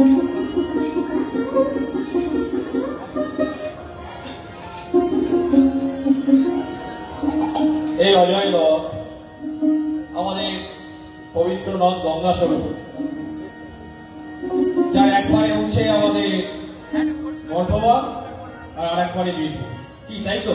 এই অজয় রথ আমাদের পবিত্র নদ গঙ্গা স্বরূপ যার একবারে উঠছে আমাদের অথবা আর আর একবারে কি, তাই তো?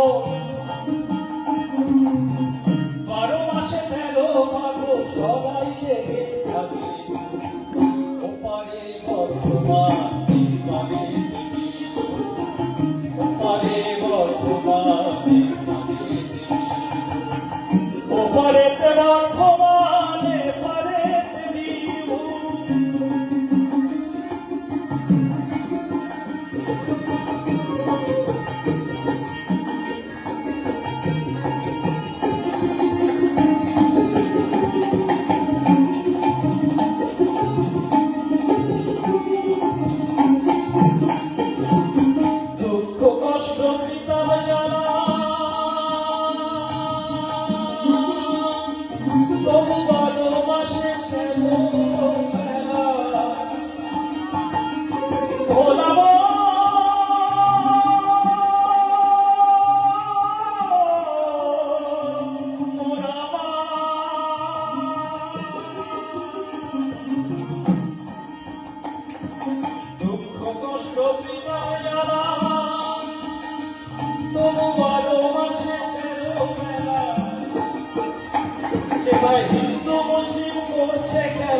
Kumar.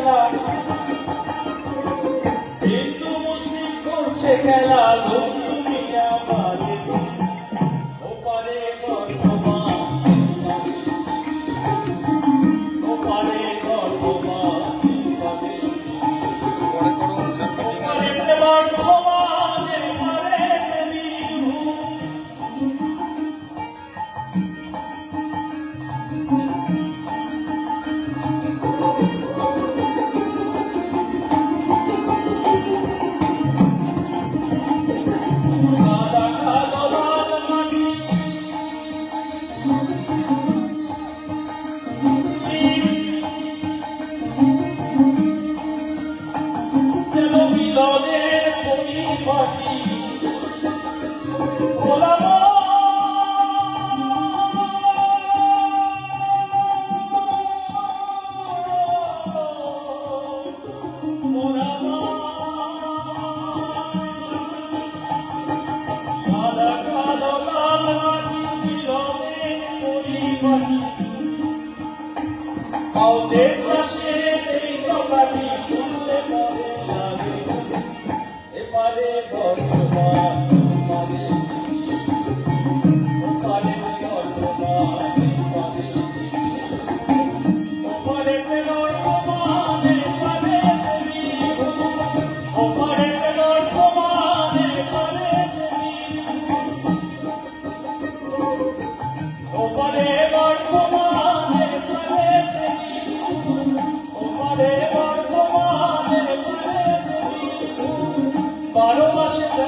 খেলা হিন্দু মুসলিম করছে খেলা পরিপাটি কাউকে পাশে এই কথাটি শুনলে পরে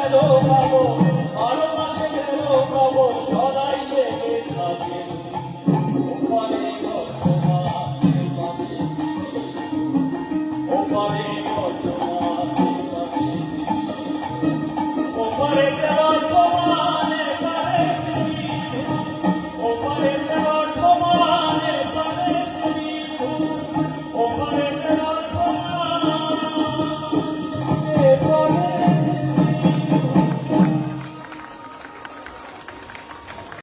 তেরো পাবো বারো মাসে তেরো পাবো সদাই